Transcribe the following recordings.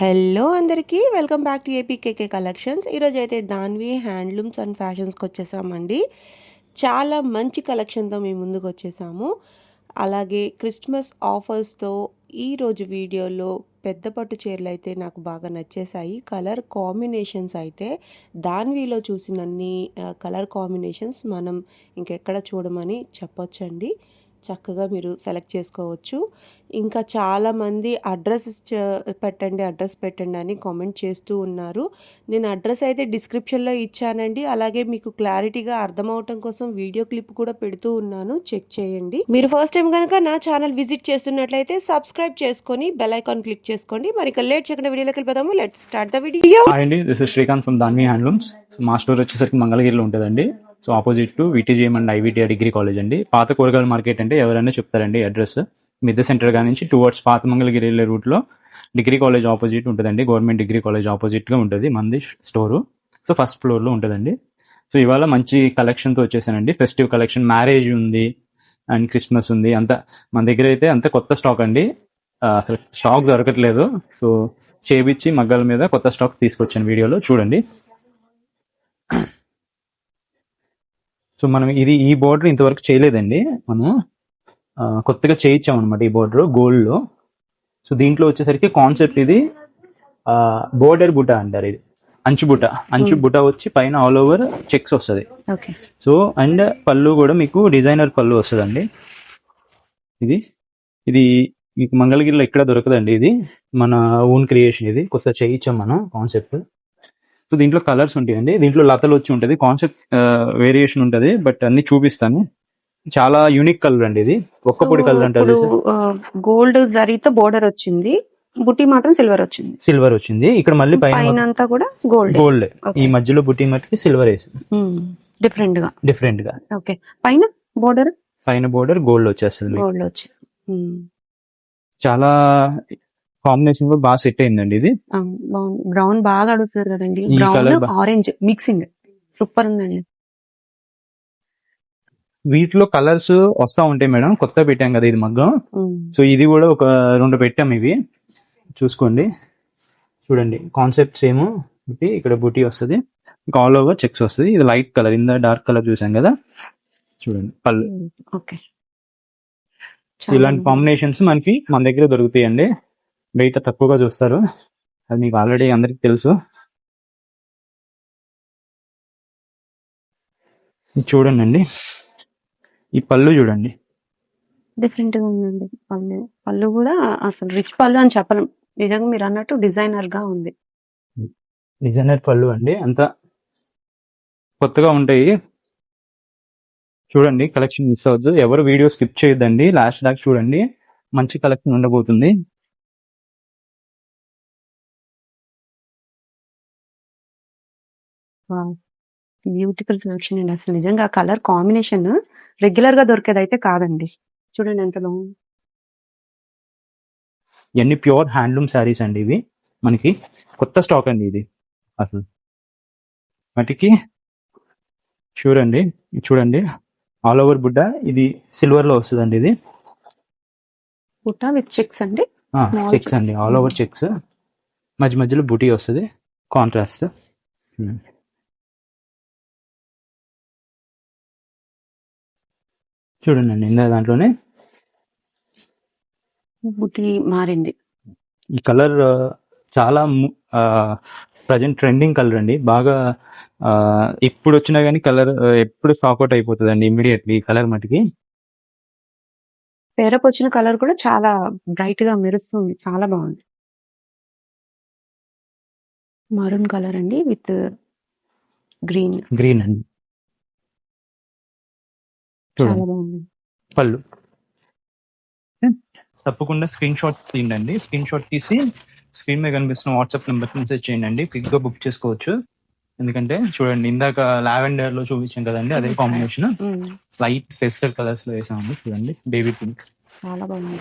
Hello అందరికీ welcome back to APKK collections. ఈరోజు అయితే దాన్వి హ్యాండ్లూమ్స్ అండ్ ఫ్యాషన్స్కి వచ్చేసామండి చాలా మంచి కలెక్షన్తో మేము ముందుకు వచ్చేసాము అలాగే క్రిస్మస్ ఆఫర్స్తో ఈరోజు వీడియోలో పెద్ద పట్టు చీరలు అయితే నాకు బాగా నచ్చేసాయి కలర్ కాంబినేషన్స్ అయితే దాన్విలో చూసినన్ని కలర్ కాంబినేషన్స్ మనం ఇంకెక్కడ చూడమని చెప్పొచ్చండి. చక్కగా మీరు సెలెక్ట్ చేసుకోవచ్చు. ఇంకా చాలామంది అడ్రస్ పెట్టండి అడ్రస్ పెట్టండి అని కామెంట్ చేస్తూ ఉన్నారు. నేను అడ్రస్ అయితే డిస్క్రిప్షన్లో ఇచ్చానండి. అలాగే మీకు క్లారిటీగా అర్థమవటం కోసం వీడియో క్లిప్ కూడా పెడుతూ ఉన్నాను. చెక్ చేయండి. మీరు ఫస్ట్ టైం కనుక నా ఛానల్ విజిట్ చేస్తున్నట్లయితే సబ్స్క్రైబ్ చేసుకొని బెల్ ఐకాన్ క్లిక్ చేసుకోండి. మరి లేట్ చేయకుండా వీడియోలోకి వెళ్ళిపోదాము. Let start the video. అండి this Srikanth from Danvi handlooms మా స్టోర్ వచ్చేసరికి మంగళగిరిలో ఉంటుందండి. So opposite to VTGM and IVTR degree college అండి. పాత కూరగాయల మార్కెట్ అంటే ఎవరైనా చెప్తారండి అడ్రస్. మిద్దె సెంటర్గా నుంచి టువర్డ్స్ పాత మంగళగిరి వెళ్ళే రూట్లో డిగ్రీ కాలేజ్ ఆపోజిట్ ఉంటుందండి. గవర్నమెంట్ డిగ్రీ కాలేజ్ ఆపోజిట్గా ఉంటుంది మంది స్టోరు సో ఫస్ట్ ఫ్లోర్లో ఉంటుందండి. సో ఇవాళ మంచి కలెక్షన్తో వచ్చేసానండి. ఫెస్టివ్ కలెక్షన్ మ్యారేజ్ ఉంది అండ్ క్రిస్మస్ ఉంది. అంత మన దగ్గర అయితే అంత కొత్త స్టాక్ అండి. అసలు స్టాక్ దొరకట్లేదు. సో చేపించి మగ్గాల మీద కొత్త స్టాక్ తీసుకొచ్చాను వీడియోలో. చూడండి. సో మనం ఇది ఈ బోర్డర్ ఇంతవరకు చేయలేదండి. మనం కొత్తగా చేయించాం అనమాట ఈ బోర్డర్ గోల్డ్లో. సో దీంట్లో వచ్చేసరికి కాన్సెప్ట్ ఇది బోర్డర్ బుట్ట అంటారు ఇది. అంచు బుట్ట అంచు బుట్ట వచ్చి పైన ఆల్ ఓవర్ చెక్స్ వస్తుంది. సో అండ్ పళ్ళు కూడా మీకు డిజైనర్ పళ్ళు వస్తుందండి. ఇది ఇది మీకు మంగళగిరిలో ఎక్కడ దొరకదండి ఇది. మన ఓన్ క్రియేషన్ ఇది. కొత్త చేయించాం మనం కాన్సెప్ట్ సో దీంట్లో కలర్స్ ఉంటాయండి. దీంట్లో లతలు వచ్చి ఉంటుంది. కాన్సెప్ట్ వేరియేషన్ ఉంటుంది. బట్ అన్ని చూపిస్తాను. చాలా యూనిక్ కలర్ అండి ఇది. ఒక్క పొడి కలర్ అంటారు గోల్డ్ జరీతో బోర్డర్ వచ్చింది. బుట్టి మాత్రం సిల్వర్ వచ్చింది. సిల్వర్ వచ్చింది. ఇక్కడ మళ్ళీ పైన అంతా కూడా గోల్డ్ గోల్డ్. ఈ మధ్యలో బుట్టి మట్టికి సిల్వర్ వేసి. డిఫరెంట్గా. డిఫరెంట్గా. ఓకే పైన బోర్డర్ పైన బోర్డర్ గోల్డ్ వచ్చేస్తుంది. గోల్డ్ వచ్చి. ఉమ్. చాలా కాంబినేషన్ కూడా బాగా సెట్ అయిందండి ఇది. బ్రౌన్ బాగా అడుగుతారు కదండి. ఈ బ్రౌన్ colour బా- ఆరెంజ్ మిక్సింగ్ సూపర్ ఉందండి. వీటిలో కలర్స్ వస్తా ఉంటాయి మేడం. కొత్త పెట్టాం కదా ఇది మగ్గం. ఉమ్. సో ఇది కూడా ఒక రెండు పెట్టాం ఇవి. చూసుకోండి. చూడండి. కాన్సెప్ట్స్ ఏమో బుట్టి ఇక్కడ బుట్టి వస్తుంది. ఇంకా ఆల్ ఓవర్ చెక్స్ వస్తుంది. ఇది లైట్ కలర్ ఇంద డార్క్ కలర్ చూసాం కదా. చూడండి. పళ్ళు ఓకే. ఇలాంటి కాంబినేషన్స్ మనకి మన దగ్గర దొరుకుతాయండి. బయట తక్కువగా చూస్తారు. అది మీకు ఆల్రెడీ అందరికి తెలుసు. చూడండి అండి ఈ పళ్ళు చూడండి. డిఫరెంట్గా ఉందండి పళ్ళు. పళ్ళు కూడా అసలు రిచ్ పళ్ళు అని చెప్పలేం. నిజంగా మీరు అన్నట్టు డిజైనర్గా ఉంది. డిజైనర్ పళ్ళు అండి. అంతా కొత్తగా ఉంటాయి. చూడండి కలెక్షన్ మిస్ అవ్వద్దు. ఎవరు వీడియో స్కిప్ చేయొద్దండి. లాస్ట్ దాకా చూడండి. మంచి కలెక్షన్ ఉండబోతుంది. బ్యూటిఫుల్ కలెక్షన్ అండి. అసలు నిజంగా కలర్ కాంబినేషన్ రెగ్యులర్గా దొరికేది అయితే కాదండి. చూడండి ఎంత బాగుంది ఇవన్నీ ప్యూర్ హ్యాండ్లూమ్ శారీస్ అండి ఇవి. మనకి కొత్త స్టాక్ అండి ఇది. అసలు. వాటికి షూర్ అండి ఇది చూడండి. ఆల్ ఓవర్ బుడ్డ. ఇది సిల్వర్లో వస్తుందండి ఇది. పుట్ట విత్ చెక్స్ అండి? చెక్స్. అండి. ఆల్ ఓవర్ చెక్స్ మధ్య మధ్యలో బుటీ వస్తుంది. కాంట్రాస్ట్ చూడండి ఇందా దాంట్లోనే? బుట్టి మారింది. ఈ కలర్ చాలా ప్రజెంట్ ట్రెండింగ్ కలర్ అండి. బాగా ఆ, ఎప్పుడు వచ్చినా కానీ కలర్ ఎప్పుడు అవుట్ అయిపోతుంది అండి ఇమీడియట్లీ ఈ కలర్ మటుకి. పేరప్ వచ్చిన కలర్ కూడా చాలా బ్రైట్గా మెరుస్తుంది చాలా బాగుంది. మరూన్ కలర్ అండి విత్ గ్రీన్. గ్రీన్ అండి. చాలా చూడండి బాగుంది. పళ్ళు. తప్పకుండా స్క్రీన్ షాట్ తీయండి స్క్రీన్ షాట్ తీసి స్క్రీన్ మీద కనిపిస్తున్న వాట్సాప్ నెంబర్ మెసేజ్ చేయండి క్విక్గా బుక్ చేసుకోవచ్చు. ఎందుకంటే చూడండి ఇందాక లావెండర్లో చూపించాం కదండి అదే కాంబినేషన్ లైట్ పెస్టల్ కలర్స్లో వేసామండి. చూడండి బేబీ పింక్ చాలా బాగుంది.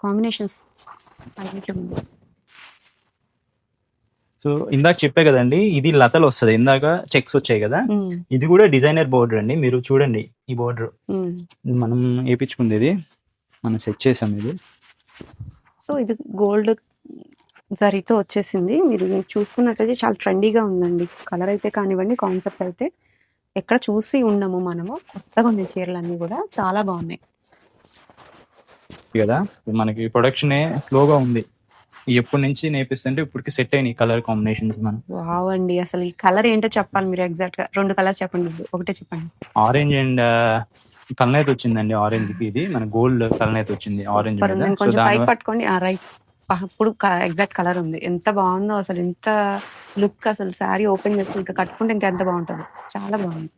కాంబినేషన్స్ సో ఇందాక చెప్పే కదండి ఇది లతలు వస్తుంది. ఇందాక చెక్స్ వచ్చాయి కదా. ఇది కూడా డిజైనర్ బోర్డర్ అండి మీరు చూడండి ఈ బోర్డర్. మనం వేపించుకుంది ఇది. మనం సెట్ చేసాం ఇది. సో ఇది గోల్డ్ జరీతో వచ్చేసింది. మీరు చూసుకున్నట్లయితే చాలా ట్రెండీగా ఉందండి. కలర్ అయితే కానివ్వండి కాన్సెప్ట్ అయితే. ఎక్కడ చూసి ఉండము మనము. కొత్తగా ఉన్నాయి చీరలు అన్నీ కూడా చాలా బాగున్నాయి. కదా. మనకి ప్రొడక్షన్ స్లోగా ఉంది. ఎప్పటి నుంచి నేర్పిస్తుంటే ఇప్పటికి సెట్ అయినాయి కలర్ కాంబినేషన్స్ మనం. వావ్ అండి. అసలు ఈ కలర్ ఏంటో చెప్పాలి మీరు ఎగ్జాక్ట్గా రెండు కలర్స్ చెప్పండి. ఒకటే చెప్పండి. ఆరెంజ్ అండ్ కలనైతే వచ్చిందండి ఆరెంజ్కి ఇది. మన గోల్డ్ కలనైతే వచ్చింది ఆరెంజ్ కొంచెం పైకి పట్టుకోండి. ఆ రైట్. ఇప్పుడు ఎగ్జాక్ట్ కలర్ ఉంది. ఎంత బాగుందో అసలు. ఎంత లుక్ అసలు శారీ ఓపెన్ చేసి ఇంకా కట్టుకుంటే ఇంకా ఎంత బాగుంటుంది. చాలా బాగుంది.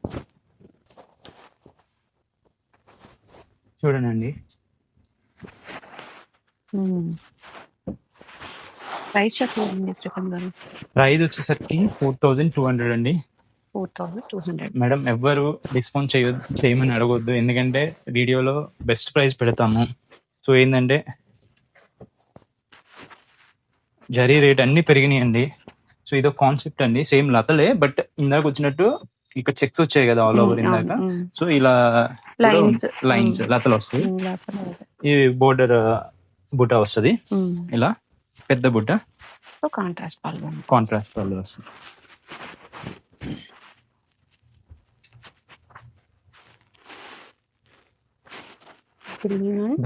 చూడండి ప్రైస్ చెప్పండి శ్రీకాంత్ గారు? ప్రైస్ వచ్చేసరికి ఫోర్ థౌజండ్ టూ హండ్రెడ్ అండి. Four thousand two hundred. Madam ఎవ్వరు డిస్కౌంట్ చేయ చేయమని అడగొద్దు. ఎందుకంటే వీడియోలో బెస్ట్ ప్రైస్ పెడతాము. సో ఏంటంటే జరీ రేట్ అన్ని పెరిగినాయండి సో ఇదో కాన్సెప్ట్ అండి. సేమ్ లతలే బట్ ఇందాక వచ్చినట్టు ఇక్కడ చెక్స్ వచ్చాయి కదా ఆల్ ఓవర్ ఇందాక. సో ఇలా. Lines Mm. లతలు వస్తాయి ఈ బోర్డర్ బుట్ట వస్తుంది. ఇలా. పెద్ద బుట్ట సో కాంట్రాస్ట్ పళ్ళు కాంట్రాస్ట్ పళ్ళు వస్తుంది.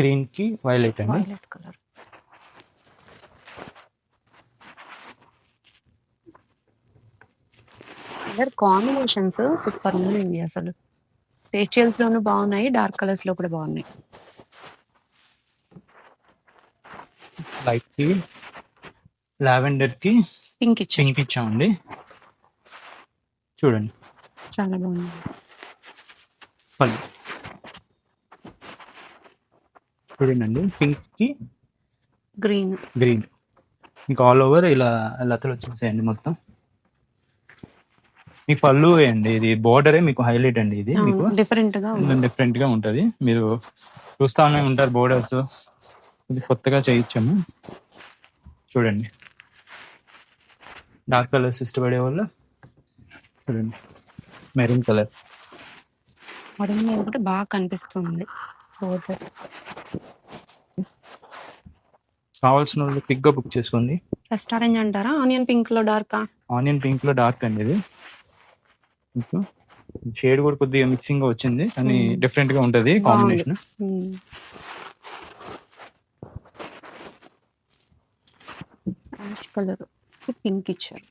గ్రీన్కి వైలెట్ అండి. Violet colour colour combinations super ఉన్నాయండి అసలు. ఫేషియల్స్ లోనూ బాగున్నాయి డార్క్ కలర్స్లో కూడా బాగున్నాయి. లైట్ లావెండర్కి పింక్ ఇచ్చి పింక్ ఇచ్చామండి చూడండి. చాలా బాగుంది. పళ్ళు. చూడండి పింక్కి గ్రీన్. గ్రీన్. ఇంకా ఆల్ ఓవర్ ఇలా లతలు వచ్చేసాయండి మొత్తం. మీకు పళ్ళు అండి ఇది బోర్డరే మీకు హైలైట్ అండి ఇది మీకు. డిఫరెంట్గా డిఫరెంట్గా ఉంటది. మీరు చూస్తానే ఉంటారు బోర్డర్స్. ఇది కొత్తగా చేయించాము. చూడండి. డార్క్ కలర్స్ ఇష్టపడే వాళ్ళు చూడండి. Maroon colour. మడం మీద కూడా బాగా కనిపిస్తుంది. కావాల్సిన వాళ్ళు పిక్గా బుక్ చేసుకోండి. ఫస్ట్ ఆరెంజ్ అంటారా? ఆనియన్ పింక్లో డార్కా? ఆనియన్ పింక్లో డార్క్ అండి ఇది. షేడ్ కూడా కొద్దిగా మిక్సింగ్గా వచ్చింది కానీ. డిఫరెంట్గా ఉంటది కాంబినేషన్. కలర్. పింక్ ఇచ్చారు.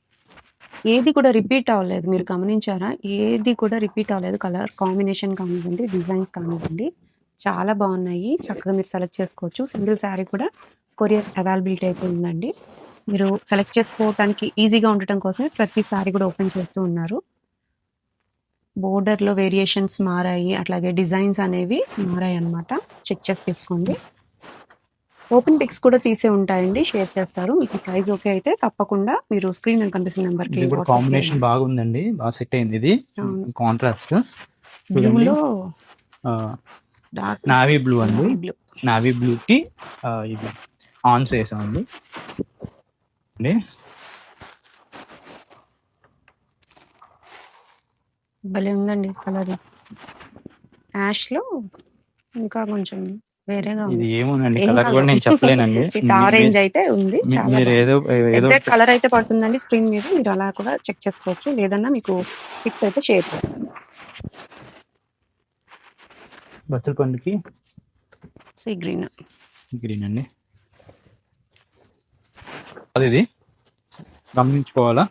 ఏది కూడా రిపీట్ అవ్వలేదు. మీరు గమనించారా? ఏది కూడా రిపీట్ అవ్వలేదు. కలర్ కాంబినేషన్ కానివ్వండి డిజైన్స్ కానివ్వండి. చాలా బాగున్నాయి. చక్కగా మీరు సెలెక్ట్ చేసుకోవచ్చు. సింగిల్ శారీ కూడా కొరియర్ అవైలబిలిటీ అయితే ఉందండి. మీరు సెలెక్ట్ చేసుకోవడానికి ఈజీగా ఉండటం కోసమే ప్రతి శారీ కూడా ఓపెన్ చేస్తూ ఉన్నారు. బోర్డర్లో వేరియేషన్స్ మారాయి. అట్లాగే డిజైన్స్ అనేవి మారాయి అనమాట చెక్ చేసి తీసుకోండి. ఓపెన్ పిక్స్ కూడా తీసే ఉంటాయండి షేర్ చేస్తారు. మీకు ప్రైస్ ఓకే అయితే తప్పకుండా మీరు స్క్రీన్ మీద కనిపిస్తున్న నెంబర్కి కాంబినేషన్ బాగుందండి బాగా సెట్ అయింది ఇది. కాంట్రాస్ట్. బ్లూలో డార్క్ నావీ బ్లూ అండి. బ్లూ నావీ బ్లూ కి ఇది ఆన్స్ వేసామండి అండి. భలే ఉందండి కలర్. యాష్లో ఇంకా కొంచెం వేరేగా ఇది ఏమోనండి కలర్ కూడా నేను చెప్పలేనండి. ఆరెంజ్ అయితే ఉంది మీరు ఏదో ఏదో కలర్ అయితే పడుతుందండి స్క్రీన్ మీద మీరు అలా కూడా చెక్ చేసుకోవచ్చు. లేదన్నా మీకు పిక్స్ అయితే షేర్ బచ్చల పండుకి? Sea green. గ్రీన్ అండి. అది ఇది గమనించుకోవాలా?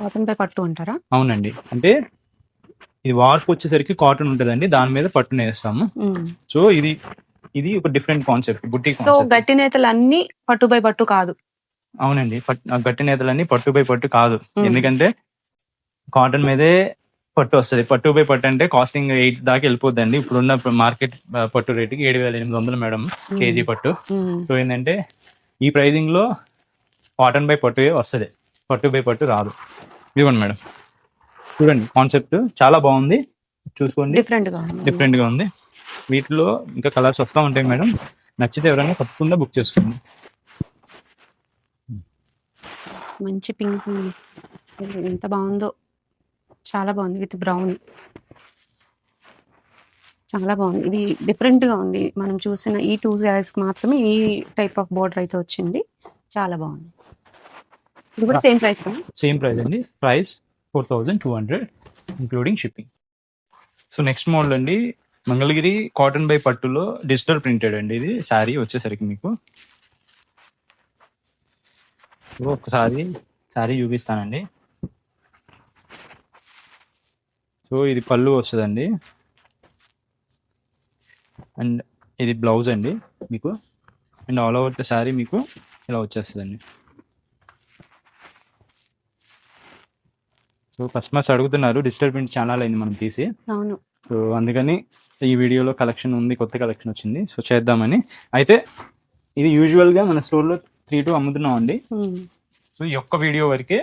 కాటన్ పై పట్టు అంటారా? అవునండి. అంటే ఇది వార్పు వచ్చేసరికి కాటన్ ఉంటదండి దాని మీద పట్టున వేస్తాము సో ఇది ఇది ఒక డిఫరెంట్ కాన్సెప్ట్ బుట్టి సో గట్టి నేతలు అన్ని పట్టు బై పట్టు కాదు. అవునండి గట్టి నేతలన్నీ పట్టు బై పట్టు కాదు. ఎందుకంటే కాటన్ మీదే పట్టు వస్తుంది. పట్టు బై పట్టు అంటే కాస్టింగ్ ఎయిట్ దాకా వెళ్ళిపోద్దండి. ఇప్పుడున్న మార్కెట్ పట్టు రేటుకి ఏడు వేల ఎనిమిది వందలు మేడం కేజీ పట్టు. సో ఏంటంటే ఈ ప్రైజింగ్లో కాటన్ బై పట్టు వస్తుంది. పట్టు బై పట్టు రాదు. ఇదిగోండి మేడం. చూడండి కాన్సెప్ట్ చాలా బాగుంది. చూసుకోండి. డిఫరెంట్గా ఉంది. వీటిలో ఇంకా కలర్స్ వస్తూ ఉంటాయి మేడం. నచ్చితే ఎవరైనా తప్పకుండా బుక్ చేసుకోండి. మంచి పింక్ ఎంత బాగుందో. చాలా బాగుంది విత్ బ్రౌన్. చాలా బాగుంది. ఇది డిఫరెంట్గా ఉంది. మనం చూసిన ఈ టూ కి మాత్రమే ఈ టైప్ ఆఫ్ బోర్డర్ అయితే వచ్చింది. చాలా బాగుంది. ఇది కూడా సేమ్ ప్రైస్ కదా? సేమ్ ప్రైస్ అండి. Price four thousand two hundred including shipping. So next model అండి మంగళగిరి కాటన్ బై పట్టులో డిజిటల్ ప్రింటెడ్ అండి ఇది. శారీ వచ్చేసరికి మీకు. ఒకసారి శారీ చూపిస్తానండి. సో ఇది పళ్ళు వస్తుందండి. అండ్ ఇది బ్లౌజ్ అండి మీకు. And all over the sari మీకు ఇలా వచ్చేస్తుందండి. సో కస్టమర్స్ అడుగుతున్నారు డిజిటల్ ప్రింట్ ఛానల్ అయింది మనం తీసి. అవును. సో అందుకని ఈ వీడియోలో కలెక్షన్ ఉంది కొత్త కలెక్షన్ వచ్చింది. సో చేద్దామని. అయితే ఇది యూజువల్గా మన స్టోర్లో త్రీ టూ అమ్ముతున్నాం అండి. సో ఈ ఒక్క వీడియో వరకే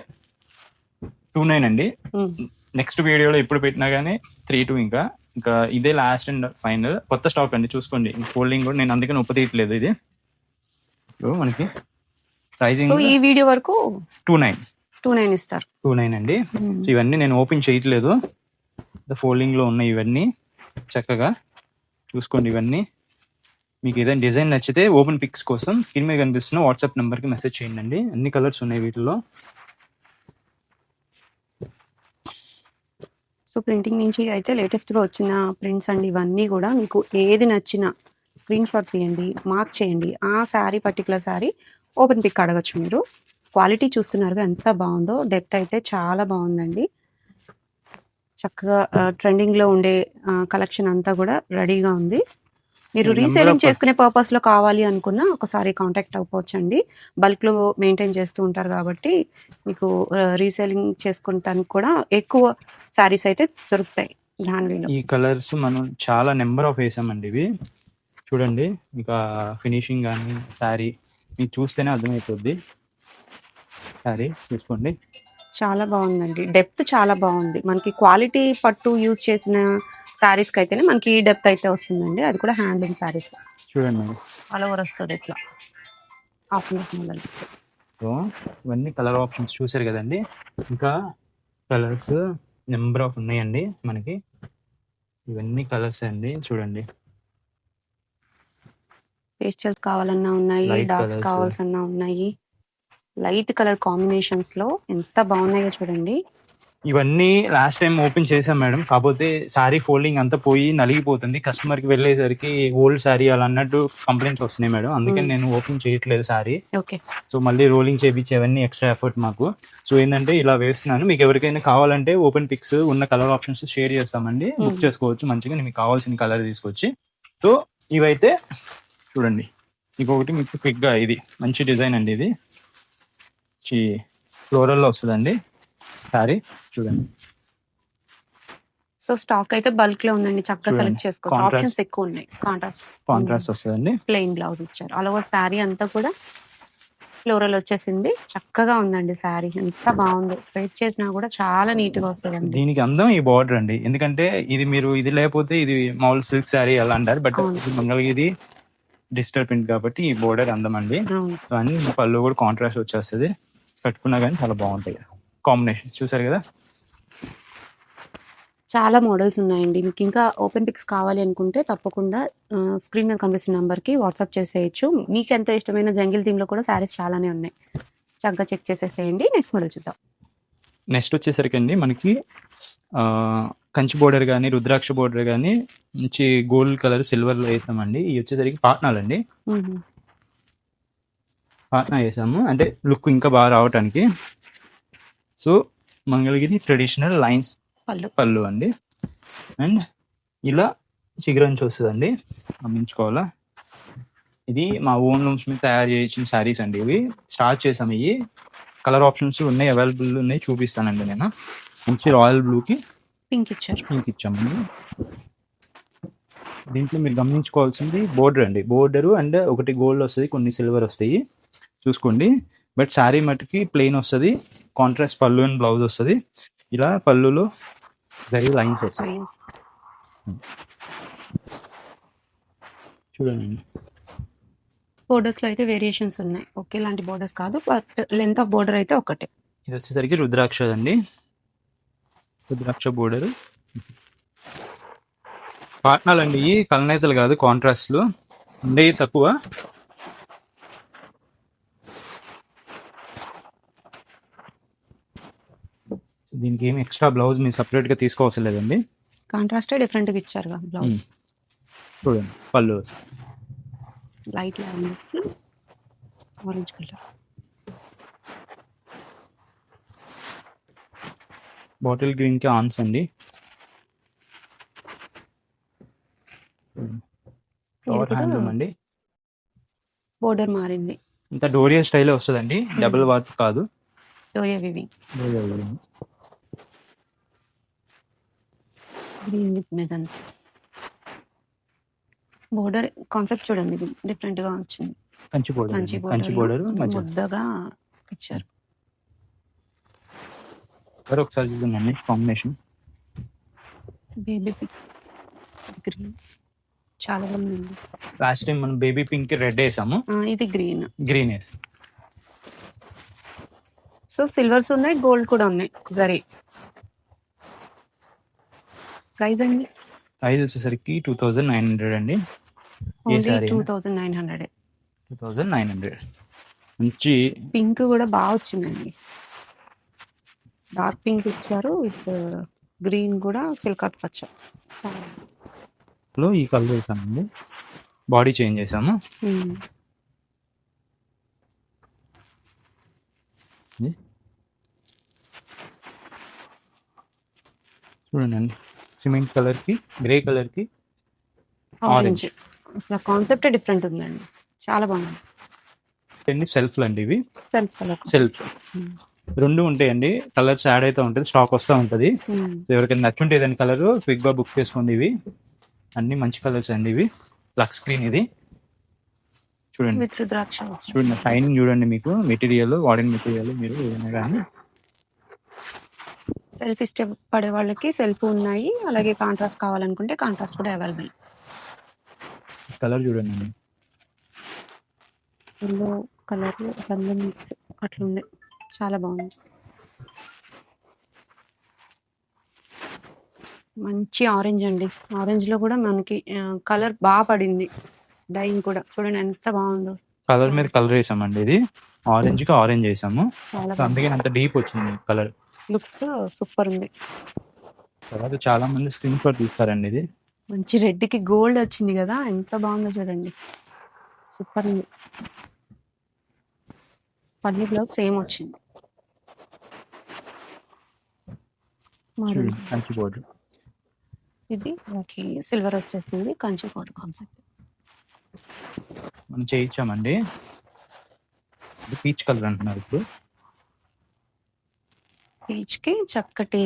టూ నైన్ అండి. నెక్స్ట్ వీడియోలో ఎప్పుడు పెట్టినా కానీ త్రీ టూ ఇంకా. ఇంకా ఇదే లాస్ట్ అండ్ ఫైనల్ కొత్త స్టాక్ అండి చూసుకోండి. ఫోల్డింగ్ కూడా నేను అందుకని ఒప్ప తీయట్లేదు ఇది. సో మనకి ప్రైజింగ్ ఈ వీడియో వరకు టూ నైన్ టూ నైన్ ఇస్తారు. టూ నైన్ అండి. ఇవన్నీ నేను ఓపెన్ చేయట్లేదు. ఫోల్డింగ్లో ఉన్నాయి ఇవన్నీ చక్కగా చూసుకోండి ఇవన్నీ. మీకు ఏదైనా డిజైన్ నచ్చితే ఓపెన్ పిక్స్ కోసం స్క్రీన్ మీద కనిపిస్తున్న వాట్సాప్ నెంబర్కి మెసేజ్ చేయండి అండి. అన్ని కలర్స్ ఉన్నాయి వీటిలో. సో ప్రింటింగ్ నుంచి అయితే లేటెస్ట్గా వచ్చిన ప్రింట్స్ అండి ఇవన్నీ కూడా మీకు ఏది నచ్చినా స్క్రీన్ షాట్ తీయండి మార్క్ చేయండి. ఆ sari particular sari open pic అడగచ్చు మీరు. క్వాలిటీ చూస్తున్నారుగా ఎంత బాగుందో డెప్త్ అయితే చాలా బాగుందండి. చక్కగా ట్రెండింగ్లో ఉండే కలెక్షన్ అంతా కూడా రెడీగా ఉంది. మీరు రీసేలింగ్ చేసుకునే పర్పస్లో కావాలి అనుకున్నా ఒకసారి కాంటాక్ట్ అవ్వచ్చు అండి బల్క్లో మెయింటైన్ చేస్తూ ఉంటారు కాబట్టి మీకు రీసేలింగ్ చేసుకుంటానికి కూడా ఎక్కువ శారీస్ అయితే దొరుకుతాయి ధాన్వీలో ఈ కలర్స్ మనం చాలా నెంబర్ ఆఫ్ వేసామండి ఇవి. చూడండి ఇంకా ఫినిషింగ్ కానీ శారీ మీకు చూస్తేనే అర్థమైపోద్ది. శారీ చూసుకోండి. చాలా బాగుందండి. డెప్త్ చాలా బాగుంది. మనకి క్వాలిటీ పట్టు యూజ్ చేసిన శారీస్కి అయితేనే మనకి ఈ డెప్త్ అయితే వస్తుందండి. అది కూడా హ్యాండ్లూమ్ శారీస్ చూడండి మేడం. ఆల్ ఓవర్ వస్తుంది ఇట్లా. హాఫ్ మోడల్ సో ఇవన్నీ కలర్ ఆప్షన్స్ చూసారు కదండి. ఇంకా కలర్స్ నెంబర్ ఆఫ్ ఉన్నాయండి మనకి. ఇవన్నీ కలర్స్ అండి చూడండి. పేస్టల్స్ కావాలన్నా ఉన్నాయి డార్క్స్. కావాల్సన్నా ఉన్నాయి. లైట్ కలర్ కాంబినేషన్స్లో ఎంత బాగున్నాయో చూడండి. ఇవన్నీ లాస్ట్ టైం ఓపెన్ చేసాం మేడం. కాకపోతే సారీ ఫోల్డింగ్ అంతా పోయి నలిగిపోతుంది. కస్టమర్కి వెళ్ళేసరికి ఓల్డ్ సారీ అలా అన్నట్టు కంప్లైంట్స్ వస్తున్నాయి మేడం. అందుకని Hmm. నేను ఓపెన్ చేయట్లేదు సారీ ఓకే సో మళ్ళీ రోలింగ్ చేపించేవన్నీ ఎక్స్ట్రా ఎఫర్ట్ మాకు. సో ఏంటంటే ఇలా వేస్తున్నాను. మీకు ఎవరికైనా కావాలంటే ఓపెన్ పిక్స్ ఉన్న కలర్ ఆప్షన్స్ షేర్ చేస్తామండి. Book Hmm. చేసుకోవచ్చు. మంచిగా మీకు కావాల్సిన కలర్ తీసుకొచ్చి. సో ఇవైతే చూడండి. ఇంకొకటి మీకు క్విక్గా ఇది. మంచి డిజైన్ అండి ఇది. ఫ్లోరల్లో వస్తుందండి. సారీ చూడండి. సో స్టాక్ అయితే బల్క్లో ఉందండి. చక్కగా. సెలెక్ట్ చేసుకోవచ్చు. ఆప్షన్స్ ఎక్కువ ఉన్నాయి. కాంట్రాస్ట్ కాంట్రాస్ట్ వస్తుందండి. ప్లెయిన్ బ్లౌజ్ ఇచ్చారు. ఆల్ ఓవర్ శారీ అంతా కూడా ఫ్లోరల్ వచ్చేసింది. చక్కగా ఉందండి శారీ ఎంత బాగుంది. వెయిట్ చేసినా కూడా చాలా నీట్గా వస్తుందండి. దీనికి అందం ఈ బార్డర్ అండి. ఎందుకంటే ఇది మీరు ఇది లేకపోతే ఇది మామూలు సిల్క్ శారీ అలా అంటారు. బట్ మంగళగిరి డిజిటల్ ప్రింట్ కాబట్టి ఈ బోర్డర్ అందం అండి. అన్ని పళ్ళు కూడా కాంట్రాస్ట్ వచ్చేస్తుంది. కట్టుకున్నా కానీ చాలా బాగుంటాయి. కాంబినేషన్ చూసారు కదా? చాలా మోడల్స్ ఉన్నాయండి. మీకు ఇంకా ఓపెన్ పిక్స్ కావాలి అనుకుంటే తప్పకుండా స్క్రీన్ మీద కనిపిస్తున్న నెంబర్కి వాట్సాప్ చేసేయచ్చు. మీకు ఎంత ఇష్టమైన జంగిల్ థీమ్లో కూడా శారీస్ చాలానే ఉన్నాయి. చక్కగా చెక్ చేసేసేయండి. నెక్స్ట్ మోడల్ చూద్దాం. నెక్స్ట్ వచ్చేసరికి అండి మనకి కంచి బోర్డర్ కానీ రుద్రాక్ష బోర్డర్ కానీ మంచి గోల్డ్ కలర్ సిల్వర్లో వేసామండి ఇవి వచ్చేసరికి పాట్నాలు అండి మ్మ్. పాట్నా వేసాము అంటే లుక్ ఇంకా బాగా రావటానికి. సో మంగళగిరి ట్రెడిషనల్ లైన్స్ పళ్ళు. పళ్ళు అండి. అండ్ ఇలా చిగురంచి వస్తుందండి గమనించుకోవాలా? ఇది మా ఓన్ లూమ్స్ మీద తయారు చేసిన శారీస్ అండి ఇవి. స్టార్ట్ చేసాం ఇవి. కలర్ ఆప్షన్స్ ఉన్నాయి అవైలబుల్ ఉన్నాయి చూపిస్తానండి నేను. మంచి రాయల్ బ్లూకి పింక్ ఇచ్చారు. పింక్ ఇచ్చామండి. దీంట్లో మీరు గమనించుకోవాల్సింది బోర్డర్ అండి. బోర్డర్ అండ్ ఒకటి గోల్డ్ వస్తుంది కొన్ని సిల్వర్ వస్తాయి. చూసుకోండి. బట్ శారీ మటుకి ప్లెయిన్ వస్తుంది. కాంట్రాస్ట్ పళ్ళు అండ్ బ్లౌజ్ వస్తుంది. ఇలా పళ్ళులో జరీ లైన్స్ వస్తాయి. చూడండి. బోర్డర్స్లో అయితే వేరియేషన్స్ ఉన్నాయి. ఒకేలాంటి బోర్డర్స్ కాదు. బట్ లెంత్ ఆఫ్ బోర్డర్ అయితే ఒకటే. ఇది వచ్చేసరికి రుద్రాక్ష అండి. రుద్రాక్ష బోర్డర్ పాట్నాలు అండి కలనేతలు కాదు కాంట్రాస్ట్లు ఉండేవి తక్కువ. దీనికి ఏమి ఎక్స్ట్రా బ్లౌజ్ మీరు సపరేట్గా తీసుకోవాల్సిన లేదండి? కాంట్రాస్ట్ డిఫరెంట్గా ఇచ్చారుగా బ్లౌజ్ చూడండి పళ్ళు. లైట్ ఆరెంజ్ కలర్ బాటిల్ గ్రీన్కి ఆన్స్ అండి. అండి. బోర్డర్ మారింది. ఇంత డోరియా స్టైల్ వస్తుందండి. డబుల్ వార్ప్ కాదు. డోరియా వివింగ్ గ్రీన్ విత్ మెదన్. బోర్డర్ కాన్సెప్ట్ చూడండి ఇది డిఫరెంట్గా వచ్చింది. కంచి బోర్డర్ కంచి కంచి బోర్డర్ ముద్దగా ఇచ్చారు. మరి ఒకసారి చూద్దామండి కాంబినేషన్ బేబీ పింక్ గ్రీన్ చాలా బాగుందండి. లాస్ట్ టైం మనం బేబీ పింక్ రెడ్ వేసాము. ఇది గ్రీన్ గ్రీన్ వేసి. సో సిల్వర్స్ ఉన్నాయి గోల్డ్ కూడా ఉన్నాయి. సరే ప్రైస్ అండి? ప్రైస్ వచ్చేసరికి టూ థౌజండ్ నైన్ హండ్రెడ్ అండి. Two thousand nine hundred. Two thousand nine hundred. మంచి పింక్ కూడా బాగా వచ్చిందండి. డార్క్ పింక్ ఇచ్చారు విత్ గ్రీన్ కూడా చిలకట్ పచ్చ. లో ఈ కలర్ వేసామండి. బాడీ చేంజ్ చేసాము. చూడండి సిమెంట్ కలర్కి గ్రే కలర్కి ఆరెంజ్ అసలు కాన్సెప్ట్ డిఫరెంట్ ఉందండి. చాలా బాగుంది. అండి సెల్ఫ్ అండి ఇవి. సెల్ఫ్ కలర్ సెల్ఫ్ రెండు ఉంటాయండి. కలర్స్ యాడ్ అయితే ఉంటుంది స్టాక్ వస్తూ ఉంటుంది. సో ఎవరికైనా నచ్చుంటే దాని కలర్ క్విక్గా బుక్ చేసుకోండి ఇవి. అన్ని మంచి కలర్స్ అండి ఇవి. లక్ స్క్రీన్ ఇది. చూడండి. చూడండి షైనింగ్ చూడండి మీకు. మెటీరియల్ వాడిన మెటీరియల్ మీరు ఏదైనా కానీ సెల్ఫ్ ఇష్టం పడే వాళ్ళకి సెల్ఫ్ ఉన్నాయి. అలాగే కాంట్రాస్ట్ కావాలనుకుంటే కాంట్రాస్ట్ కూడా అవైలబుల్. కలర్ చూడండి ఎల్లో కలర్ రంగు మిక్స్ అట్లుంది చాలా బాగుంది. మంచి ఆరెంజ్ అండి. ఆరెంజ్లో కూడా మనకి కలర్ బాగా పడింది. డైయింగ్ కూడా. చూడండి ఎంత బాగుందో. కలర్ మీద కలర్ వేసామండి ఇది. ఆరెంజ్కి ఆరెంజ్ వేసాము. అందుకే అంత డీప్ వచ్చింది కలర్. లుక్స్ సూపర్ ఉంది. తర్వాత చాలా మంది స్క్రీన్ షాట్ తీస్తారండి ఇది. మంచి రెడ్కి గోల్డ్ వచ్చింది కదా ఎంత బాగుందో చూడండి. సూపర్ ఉంది. పల్లి బ్లౌజ్ సేమ్ వచ్చింది. కంచి బోర్డర్ ఇది ఓకే సిల్వర్ వచ్చేసింది కంచి కోట కాన్సెప్ట్. మనం చేయించామండి. ఇది పీచ్ కలర్ అంటున్నారు ఇప్పుడు. పీచ్కి చక్కటి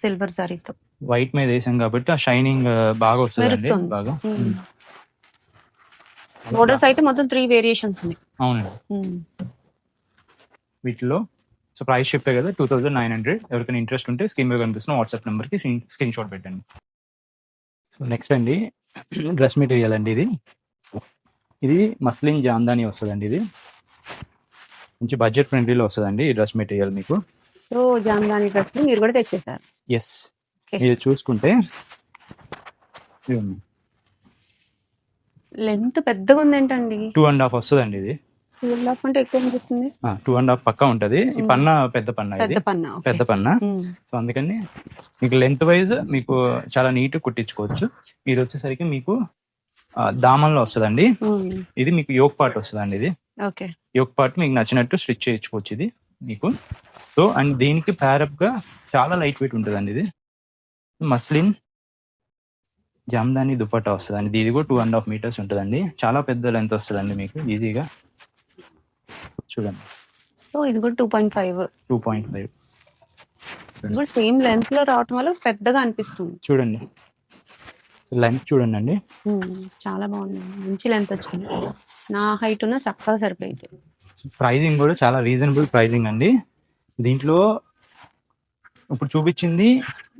సిల్వర్ జరీతో వైట్ మీద వేసాం కాబట్టి ఆ షైనింగ్ బాగా మెరుస్తుంది. బాగా. మోడల్స్ అయితే మొత్తం త్రీ వేరియేషన్స్ ఉన్నాయి. అవునండి. వీటిలో సో ప్రైస్ చెప్పే కదా టూ థౌజండ్ నైన్ హండ్రెడ్. ఎవరికైనా ఇంట్రెస్ట్ ఉంటే స్క్రీన్ మీద కనిపిస్తున్న వాట్సాప్ నెంబర్కి స్క్రీన్ షాట్ పెట్టండి. సో నెక్స్ట్ అండి డ్రెస్ మెటీరియల్ అండి ఇది. ఇది మస్లిన్ జాందాని వస్తుందండి ఇది. మంచి బడ్జెట్ ఫ్రెండ్లీలో వస్తుందండి ఈ డ్రెస్ మెటీరియల్ మీకు. సో జామ్దాని డ్రెస్ మీరు కూడా తెచ్చేసారు. ఎస్. మీరు చూసుకుంటే లెంత్ పెద్దగా ఉంది ఏంటండి టూ అండ్ హాఫ్ వస్తుందండి ఇది. ట్వెల్వ్ హాఫ్ అంటే ఎక్కువ అనిపిస్తుంది. టూ అండ్ హాఫ్ పక్కా ఉంటది. ఈ పన్న పెద్ద పన్న ఇది. పెద్ద పన్న okay. పెద్ద పన్న. Hmm. సో అందుకని మీకు లెంత్ వైజ్ మీకు చాలా నీట్ కుట్టించుకోవచ్చు. ఇది వచ్చేసరికి మీకు ఆ, దామన్లో వస్తుందండి. Hmm. ఇది మీకు యోగ్ పార్ట్ వస్తుందండి ఇది. ఓకే. యోగ్ పార్ట్ మీకు నచ్చినట్టు స్టిచ్ చేయించుకోవచ్చు ఇది. మీకు సో అండ్ దీనికి ప్యారప్గా చాలా లైట్ వెయిట్ ఉంటుందండి ఇది. మస్లిన్ జామ్దాని దుపట్టా వస్తుందండి. ఇది కూడా టూ అండ్ హాఫ్ మీటర్స్ ఉంటుందండి. చాలా పెద్ద లెంత్ వస్తుందండి మీకు ఈజీగా చూడండి. సో ఇది కూడా two point five two point five ఇది కూడా సేమ్ లెంత్లో రావటం వల్ల పెద్దగా అనిపిస్తుంది. చూడండి. లెంత్ చూడండి అండి. చాలా బాగుంది. మంచి లెంత్ వచ్చింది. నా హైట్ ఉన్న చక్కగా సరిపోయింది. ప్రైజింగ్ కూడా చాలా రీజనబుల్ ప్రైజింగ్ అండి. దీంట్లో ఇప్పుడు చూపించింది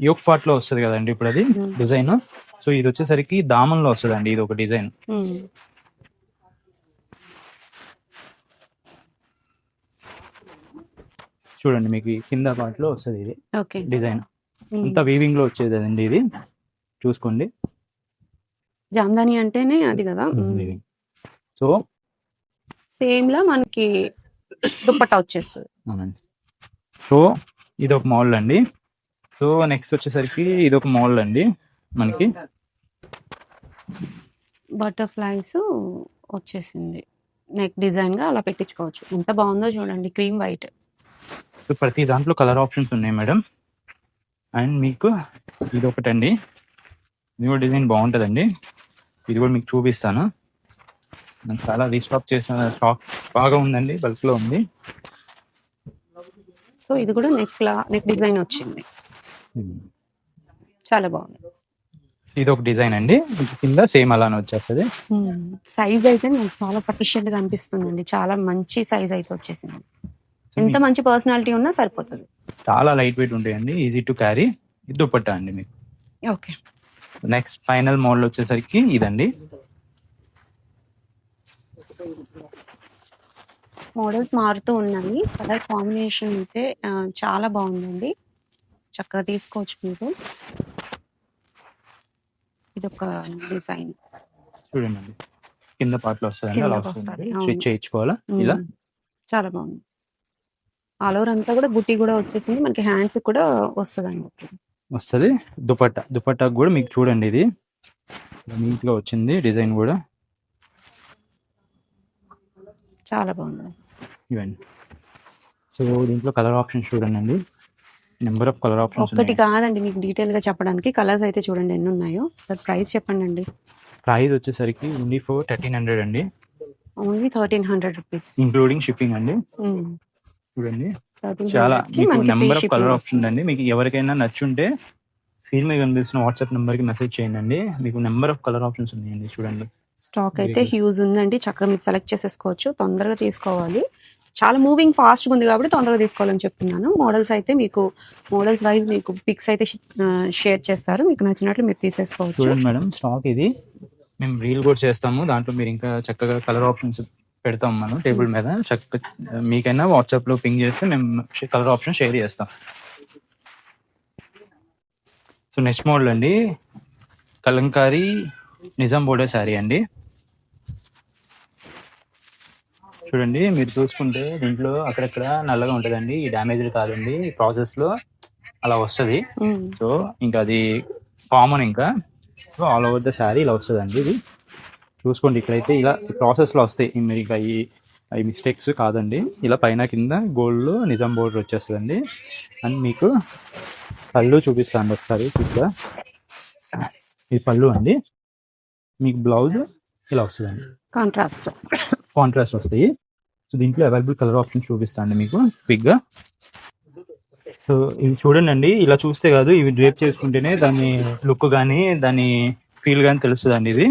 యోక్ పార్ట్లో వస్తుంది కదండి ఇప్పుడు అది. డిజైన్. సో ఇది వచ్చేసరికి దామన్లో వస్తుందండి ఇది ఒక డిజైన్. చూడండి మీకు కింద పార్ట్లో వస్తుంది ఇది ఓకే. డిజైన్. అంతా వీవింగ్లో వచ్చేది అండి ఇది. చూసుకోండి. జామ్దాని అంటేనే అది కదా? సో సేమ్ లా మనకి దుప్పట్టా వచ్చేస్తుంది. సో ఇది ఒక మోడల్ అండి. సో నెక్స్ట్ వచ్చేసరికి ఇది ఒక మోడల్ అండి మనకి. బటర్ఫ్లైస్ వచ్చేసింది. నెక్ డిజైన్గా అలా పెట్టించుకోవచ్చు. ఎంత బాగుందో చూడండి క్రీమ్ వైట్ ప్రతి దాంట్లో కలర్ ఆప్షన్స్ ఉన్నాయి మేడం. అండ్ మీకు ఇది ఒకటండి ఇది కూడా డిజైన్ బాగుంటుందండి. ఇది కూడా మీకు చూపిస్తాను. నేను చాలా రీస్టాక్ చేసిన స్టాక్ బాగా ఉందండి బల్క్లో ఉంది. సో ఇది కూడా నెక్ లా నెక్ డిజైన్ వచ్చింది. చాలా బాగుంది. ఇది ఒక డిజైన్ అండి. కింద సేమ్ అలానే వచ్చేస్తుంది. సైజ్ అయితే నాకు చాలా సఫిషియెంట్గా అనిపిస్తుందండి. చాలా మంచి సైజ్ అయితే వచ్చేసింది. ఎంత మంచి పర్సనాలిటీ ఉన్నా సరిపోతుంది. చాలా లైట్ వెయిట్ ఉంటాయండి. ఈజీ టు క్యారీ ఇది దుపట్టా అండి మీకు. ఓకే. నెక్స్ట్ ఫైనల్ మోడల్ వచ్చేసరికి ఇదండి. మోడల్స్ మారుతూ ఉన్నాయి. కలర్ కాంబినేషన్ అయితే చాలా బాగుందండి. చక్కగా తీసుకోవచ్చు మీరు. ఇది ఒక డిజైన్. చూడండి అండి కింద పార్ట్లో అలా వస్తుంది వస్తది, అవును. స్విచ్ చేయించుకోవాలా? ఇలా? చాలా బాగుంది. ఆల్ ఓవర్ అంతా కూడా బుట్టి కూడా వచ్చేసింది. మనకి హ్యాండ్స్ కూడా వస్తుంది వస్తుంది. దుపట్టా. దుపట్టా కూడా మీకు చూడండి ఇది. నీట్గా వచ్చింది డిజైన్ కూడా. చాలా బాగుంది. ఇవన్నీ. సో దీంట్లో కలర్ ఆప్షన్స్ చూడండి అండి నెంబర్ ఆఫ్ కలర్ ఆప్షన్స్ ఒక్కటి కాదండి మీకు డీటెయిల్గా చెప్పడానికి. కలర్స్ అయితే చూడండి ఎన్ని ఉన్నాయో. సార్ ప్రైస్ చెప్పండి అండి ప్రైస్ వచ్చేసరికి ఓన్లీ ఫోర్ థర్టీన్ హండ్రెడ్ అండి. Only thirteen hundred rupees including shipping అండి. చూడండి. చాలా మీకు నెంబర్ ఆఫ్ కలర్ ఆప్షన్ అండి. మీకు ఎవరికైనా నచ్చుంటే స్క్రీన్ మీద కనిపిస్తున్న వాట్సాప్ నెంబర్కి మెసేజ్ చేయండి మీకు నెంబర్ ఆఫ్ కలర్ ఆప్షన్స్ ఉన్నాయండి చూడండి. స్టాక్ అయితే హ్యూజ్ ఉందండి. చక్కగా మీరు సెలెక్ట్ చేసేసుకోవచ్చు. తొందరగా తీసుకోవాలి. చాలా మూవింగ్ ఫాస్ట్ ఉంది కాబట్టి తొందరగా తీసుకోవాలని చెప్తున్నాను. మోడల్స్ అయితే మీకు మోడల్స్ వైజ్ మీకు పిక్స్ అయితే షేర్ చేస్తారు. మీకు నచ్చినట్లు మీరు తీసేసుకోవచ్చు. చూడండి మేడం స్టాక్ ఇది. మేము రీల్ కూడా చేస్తాము. దాంట్లో మీరు ఇంకా చక్కగా కలర్ ఆప్షన్స్ పెడతాం మనం టేబుల్ మీద. చక్క మీకైనా వాట్సాప్లో పింగ్ చేస్తే మేము కలర్ ఆప్షన్ షేర్ చేస్తాం. సో నెక్స్ట్ మోడల్ అండి. కలంకారీ నిజాం బోర్డర్ శారీ అండి. చూడండి మీరు చూసుకుంటే దీంట్లో అక్కడక్కడ నల్లగా ఉంటుందండి. ఈ డ్యామేజ్ కాదండి. ప్రాసెస్లో అలా వస్తది. సో ఇంకా అది కామన్ ఇంకా. So all over the sari ఇలా వస్తుందండి ఇది. చూసుకోండి ఇక్కడైతే ఇలా ప్రాసెస్లో వస్తాయి. మీరు ఇంకా ఈ ఈ మిస్టేక్స్ కాదండి. ఇలా పైన కింద గోల్డ్ నిజాం బోర్డర్ వచ్చేస్తుందండి. అండ్ మీకు పళ్ళు చూపిస్తాను ఒకసారి ఇక్కడ ఇది పళ్ళు అండి. మీకు బ్లౌజ్ ఇలా వస్తుందండి? కాంట్రాస్ట్ కాంట్రాస్ట్ వస్తాయి. సో దీంట్లో అవైలబుల్ కలర్ ఆప్షన్ చూపిస్తాను మీకు క్విక్గా సో ఇవి చూడండి అండి ఇలా చూస్తే కాదు ఇవి డ్రేప్ చేసుకుంటేనే దాని లుక్ కానీ దాని ఫీల్ కానీ తెలుస్తుంది అండి ఇది.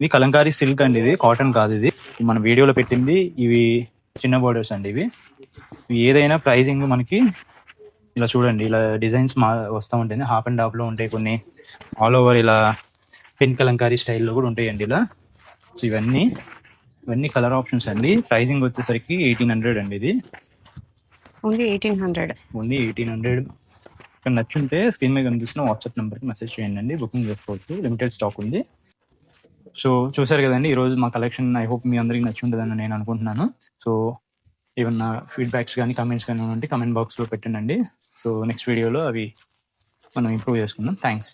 ఇది కలంకారీ సిల్క్ అండి ఇది కాటన్ కాదు ఇది. మన వీడియోలో పెట్టింది ఇవి చిన్న బోర్డర్స్ అండి ఇవి. ఏదైనా ప్రైజింగ్ మనకి ఇలా చూడండి ఇలా డిజైన్స్ మా వస్తూ ఉంటుంది హాఫ్ అండ్ హాఫ్లో ఉంటాయి కొన్ని. ఆల్ ఓవర్ ఇలా పెన్ కలంకారీ స్టైల్లో కూడా ఉంటాయండి ఇలా. సో ఇవన్నీ ఇవన్నీ కలర్ ఆప్షన్స్ అండి. ప్రైజింగ్ వచ్చేసరికి ఎయిటీన్ హండ్రెడ్ అండి ఇది. Only eighteen hundred. Only eighteen hundred. ఇక్కడ నచ్చుంటే స్క్రీన్ మీద కనిపిస్తున్న వాట్సాప్ నెంబర్కి మెసేజ్ చేయండి అండి. బుకింగ్ చేసుకోవచ్చు. లిమిటెడ్ స్టాక్ ఉంది. సో చూసారు కదండి ఈరోజు మా కలెక్షన్ ఐ హోప్ మీ అందరికి నచ్చి ఉంటుందని నేను అనుకుంటున్నాను. సో ఏమన్నా ఫీడ్బ్యాక్స్ కానీ కమెంట్స్ కానీ ఉంటే కమెంట్ బాక్స్లో పెట్టండి సో నెక్స్ట్ వీడియోలో అవి మనం ఇంప్రూవ్ చేసుకుందాం. థ్యాంక్స్.